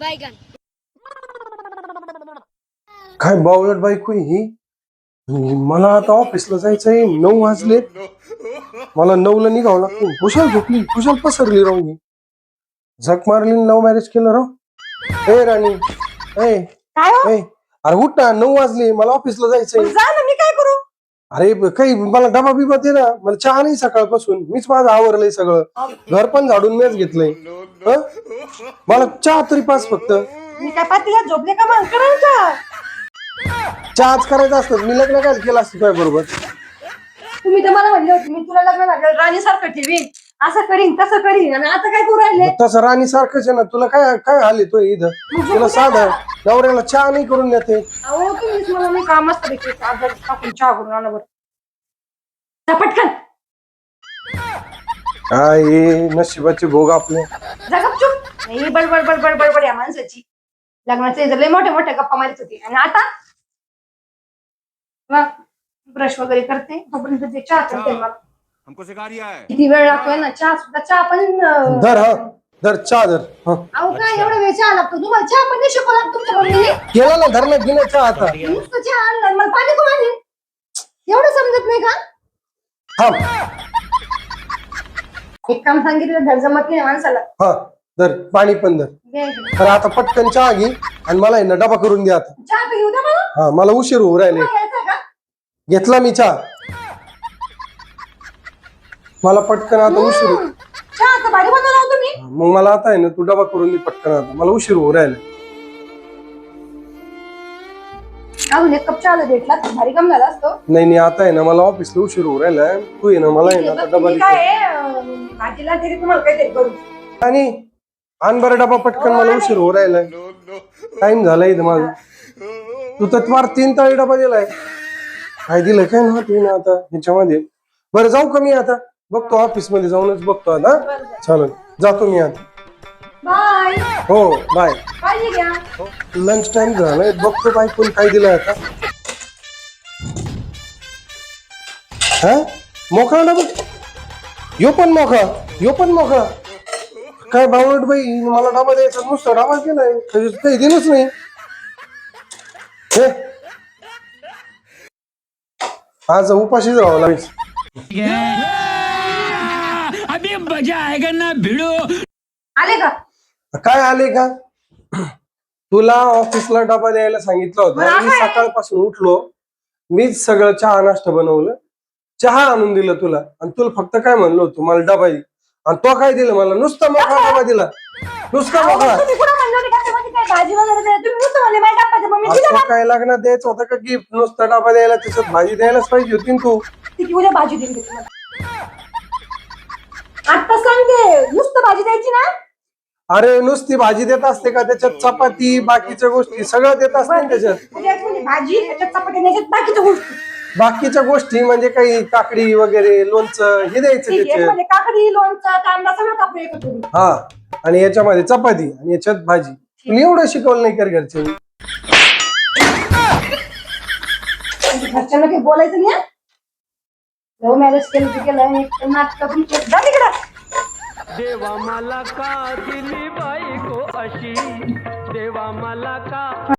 बैगन काय बावळट बायको आहे ही? मला आता ऑफिसला जायचंय नऊ वाजले. मला नऊला निघावं लागतं. कुशाल झोपली कुशाल पसरली राहून ही. झक मारली लव्ह मॅरेज केलं राव. ए राणी. ए. काय हो? ए. अरे उठ ना नऊ वाजले मला ऑफिसला जायचंय. जा ना मी काय करू? अरे काही मला डबा बिबा दे ना. मला चहा नाही सकाळपासून. मीच माझं आवरलंय सगळं. घर पण झाडून मीच घेतलंय. हं? मला चहा तरी पाच फक्त. मी काय पातीला झोपले का मग करायचा चहाच करायचा असतं. मी लग्न काय केलं असतं तुझ्या बरोबर? तुम्ही तर मला म्हणले होते मी तुला लग्न झालं राणी सारखं ठेवीन. असं करीन तसं करीन. आणि आता काय करू राहिले? तसं राणी सारखंच आहे ना. तुला काय काय आले तो इथं? तुला साधं नवऱ्याला चहा नाही करून देते. अहो तुम्हीच मला मी काम असतं टाकून चहा करून आणा बरं. पटकन. काय हे नशिबाचे भोग आपले. जा गपचूप. नाही बडबड बडबड बडबड या माणसाची. लग्नाचे लय मोठे मोठे गप्पा मारित होती. आणि आता? ब्रश वगैरे करते. तोपर्यंत ते चहा करते मला. हमको सिखा रिया है किती वेळ लागतोय ना चहा सुद्धा चहा पण धर हा. धर चहा धर. हं. अहो काय एवढा वेळ चहा लागतो? तुम्हाला चहा पण नाही शिकवला तुमच्या केला ना धर ना घेणं चहा आता. नुसतं चहा आणलं मला पाणी कोण आणेल? एवढं समजत नाही का? थांब एक काम सांगितलं धड जमत नाही माणसाला. हा धर पाणी पण धर. दे. इकडे. तर आता पटकन चहा घे आणि मला आहे ना डबा करून द्या आता. चहा तर घेऊ द्या मला हा मला उशीर होऊ राहिले. का? घेतला मी चहा. मला पटकन आता उशीर होऊ- हम्म. चहा तर भारी बनवला हो तुम्ही. मग मला आता आहे ना तू डबा करून दे पटकन आता. मला उशीर होऊ राहिला. अजून एक कप चहा भेटला. तर भारी कम झाला असतो. नाही नाही आता आहे ना मला ऑफिसला उशीर होऊ राहिला तू आहे ना मला आहे ना आता डबा तुम्ही काय अं, भाजीला तरी तुम्हाला काहीतरी करू. आणि आण बरं डबा पटकन मला उशीर होऊ राहिलाय. टाइम झालाय इथं माझं. तू तर फार तीन ताळी डबा दिलाय. काय दिलं काय ना तू ना आता ह्याच्यामध्ये. बरं जाऊ का मी आता? बघतो ऑफिसमध्ये जाऊनच बघतो आता. चालेल. जातो मी आता. बाय हो बाय काळजी घ्या लंच टाइम झालाय. बघतो बाय कोण काय दिलंय आता. हा? मोकळा डबा यो पण मोकळा. यो पण मोकळा. काय बावळट बाई मला डबा द्यायचा. नुसता डबा केलाय काही दिलंच नाही. हे. आज उपाशीच राहावं लागेल. अभी मजा आएगा ना भिड़ो। आले का? काय आले का? तुला ऑफिसला डबा द्यायला सांगितलं होतं. मी. सकाळपासून उठलो. मीच सगळं चहा नाश्ता बनवलं. चहा आणून दिलं तुला. आणि तुला फक्त काय म्हणलं होतं मला डबा दे. आणि तो काय दिलं मला? नुसता मोकळा डबा? दिला. नुसता मोकळा. आज दिलं? तो काय लागणार द्यायचं होतं का गिफ्ट नुसता डबा द्यायला त्याच्यात भाजी द्यायलाच पाहिजे होती तू. उद्या भाजी तुम्हाला आता सांगते नुसतं भाजी द्यायची ना? अरे नुसती भाजी देत असते का? त्याच्यात चपाती बाकीच्या गोष्टी सगळं देत असते ना त्याच्यात. उद्या म्हणजे भाजी त्याच्यात चपाती द्यायच्यात बाकीच्या गोष्टी. बाकीच्या गोष्टी म्हणजे काही काकडी वगैरे लोणचं हे द्यायचं ठीक आहे त्याच्यात. म्हणजे काकडी लोणचं कांदा सगळं कापू एकत्र करून. हा आणि याच्यामध्ये चपाती आणि याच्यात भाजी. तुला एवढं शिकवलं नाही कर घरचे. म्हणजे घरच्यांना काही बोलायचं नाही लव्ह मॅरेज केलं ते केलं एक नाटक तिकडं. देवा मला का दिली बायको अशी? देवा मला का